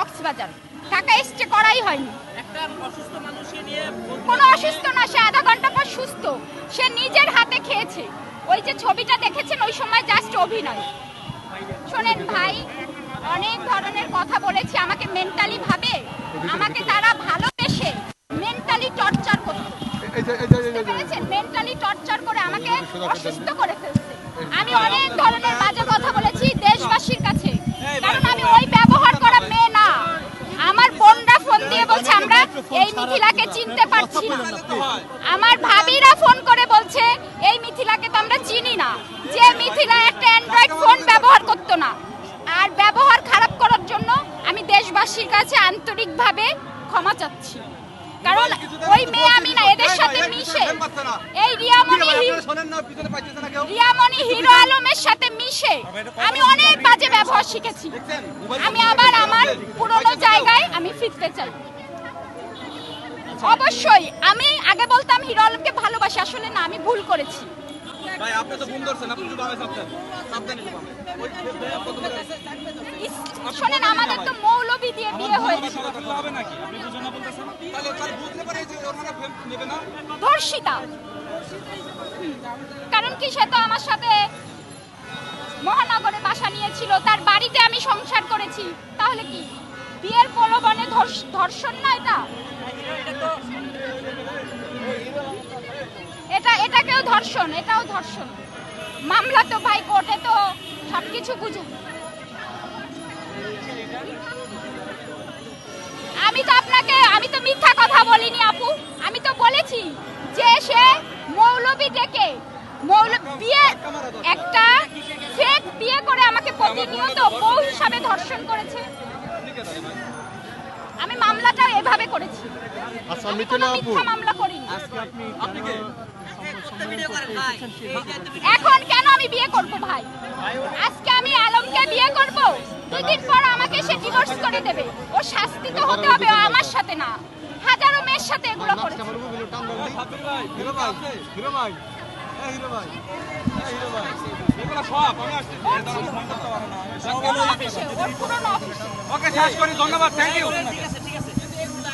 কক্সবাজার ঢাকা এসছে করাই হয়নি একটা অসুস্থ মানুষকে নিয়ে কোনো অসুস্থ না সে আধা ঘণ্টা পর সুস্থ সে নিজের হাতে খেয়েছে ওই যে ছবিটা দেখেছেন ওই সময় জাস্ট অভিনয় শোনেন ভাই অনেক ধরনের কথা বলেছি আমাকে মেন্টালি ভাবে আমাকে তারা ভালোবেসে মেন্টালি টর্চার করতো এই যে এই যে এই যে- এই যে পেরেছেন মেন্টালি টর্চার করে আমাকে অসুস্থ করে ফেলছে আমি অনেক ধরনের বাজে কথা বলেছি দেশবাসীর কাছে কারণ আমি ওই ব্যবহার করা মেয়ে না আমার বোনরা ফোন দিয়ে বলছে আমরা এই মিথিলাকে চিনতে পারছি না। আমার ভাবিরা ফোন করে বলছে এই মিথিলাকে তো আমরা চিনি না। যে মিথিলা একটা অ্যান্ড্রয়েড ফোন ব্যবহার করতো না। আর ব্যবহার খারাপ করার জন্য আমি দেশবাসীর কাছে আন্তরিকভাবে ক্ষমা চাচ্ছি। কারণ ওই মেয়ে আমি না এদের সাথে মিশে। এই রিয়ামণি রিয়ামণি হিরো আলমের সাথে মিশে। আমি অনেক বাজে ব্যবহার শিখেছি। আমি আবার আমার পুরনো জায়গায় আমি ফিরতে চাই। অবশ্যই। আমি আগে বলতাম হিরো আলমকে ভালোবাসি। আসলে না আমি ভুল করেছি। ভাই আপনি তো আপনি শোনেন আমাদের তো মৌলবি দিয়ে বিয়ে হয়েছে। হবে নাকি? আপনি বুঝুন না বলতেছেন? তাহলে তাহলে বুঝতে পারি যে ওর ফেম নেবে না? ধর্ষিতা। কারণ কি সে তো আমার সাথে মহানগরে বাসা নিয়েছিল। তার বাড়িতে আমি সংসার করেছি। তাহলে কি? বিয়ের প্রলোভনে ধর্ষ- ধর্ষণ না এটা? এটা, এটাকেও ধর্ষণ, এটাও ধর্ষণ। মামলা তো ভাই কোর্টে তো সবকিছু বুঝুন আমি তো আপনাকে, আমি তো মিথ্যা কথা বলিনি আপু। আমি তো বলেছি যে সে মৌলবি ডেকে বিয়ে, একটা ফেক বিয়ে করে আমাকে প্রতিনিয়ত বউ হিসাবে ধর্ষণ করেছে। আমি মামলাটা এভাবে করেছি। আচ্ছা আমি কোনো মিথিলা আপু মিথ্যা মামলা করিনি। আপনি কে? এখন কেন আমি বিয়ে করব ভাই? আজকে আমি আলমকে বিয়ে করব? দুই দিন পর আমাকে সে ডিভোর্স করে দেবে। ও শাস্তি তো হতে হবে আমার সাথে না। হাজারো মেয়ের সাথে এগুলো করেছে। ভাই হিরো ভাই হিরো ভাই এই হিরো ভাই। এগুলো সব আমি আসছি। ওর ছিল। অফিসে ওর পুরনো অফিসে ওকে শেষ করি ধন্যবাদ থ্যাংক ইউ